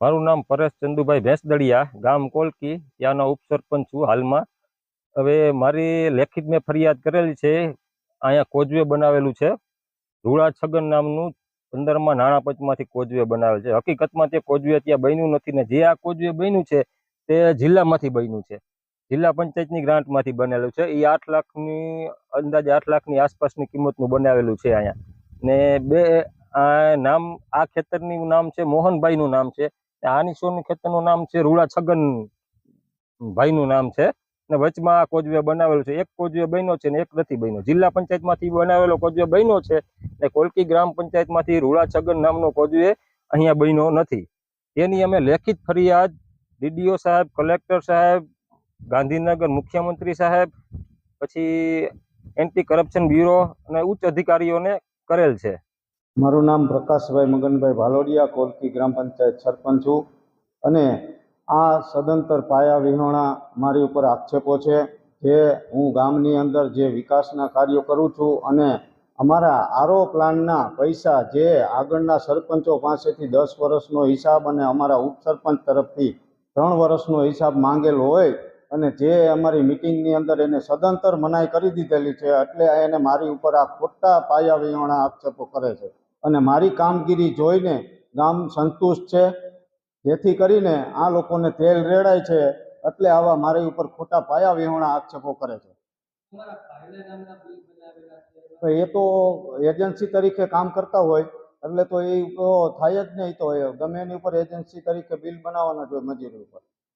મારું નામ પરેશ ચંદુભાઈ ભેંસદડિયા, ગામ કોલકી, ત્યાંનો ઉપસરપંચ છું હાલમાં. હવે મારી લેખિત મેં ફરિયાદ કરેલી છે, અહીંયા કોજવે બનાવેલું છે. ધૂળા છગન નામનું પંદરમાં નાણાં પંચમાંથી કોજવે બનાવેલ છે. હકીકતમાં તે કોજવે ત્યાં બન્યું નથી ને જે આ કોજવે બન્યું છે, તે જિલ્લામાંથી બન્યું છે. જિલ્લા પંચાયતની ગ્રાન્ટમાંથી બનેલું છે. એ આઠ લાખની અંદાજે આઠ લાખની આસપાસની કિંમતનું બનાવેલું છે અહીંયા. ને બે નામ, આ ખેતરનું નામ છે, મોહનભાઈનું નામ છે. આની સોનું ખેતરનું નામ છે રૂડા છગન ભાઈનું નામ છે. ને વચમાં આ કોજવે બનાવેલું છે. એક કોજવે બન્યો છે ને એક નથી બન્યો. જિલ્લા પંચાયતમાંથી બનાવેલો કોજવે બન્યો છે ને કોલકી ગ્રામ પંચાયતમાંથી રૂડા છગન નામનો કોજવે અહીંયા બન્યો નથી. તેની અમે લેખિત ફરિયાદ ડીડીઓ સાહેબ, કલેક્ટર સાહેબ, ગાંધીનગર મુખ્યમંત્રી સાહેબ, પછી એન્ટી કરપ્શન બ્યુરો અને ઉચ્ચ અધિકારીઓને કરેલ છે. મારું નામ પ્રકાશભાઈ મગનભાઈ ભાલોડિયા, કોલકી ગ્રામ પંચાયત સરપંચ છું. અને આ સદંતર પાયા વિહોણા મારી ઉપર આક્ષેપો છે જે હું ગામની અંદર જે વિકાસના કાર્યો કરું છું અને અમારા આરો પ્લાનના પૈસા જે આગળના સરપંચો પાસેથી દસ વર્ષનો હિસાબ અને અમારા ઉપસરપંચ તરફથી ત્રણ વર્ષનો હિસાબ માંગેલો હોય અને જે અમારી મિટિંગની અંદર એને સદંતર મનાઈ કરી દીધેલી છે એટલે એને મારી ઉપર આ ખોટા પાયા વિહોણા આક્ષેપો કરે છે. અને મારી કામગીરી જોઈને ગામ સંતુષ્ટ છે. જેથી કરીને આ લોકોને તેલ રેડાય છે એટલે આવા મારી ઉપર ખોટા પાયા વિહોણા આક્ષેપો કરે છે. તો એ તો એજન્સી તરીકે કામ કરતા હોય એટલે તો એ થાય જ નહીં તો ગમે એની ઉપર એજન્સી તરીકે બિલ બનાવવાના જ હોય મજૂરી ઉપર.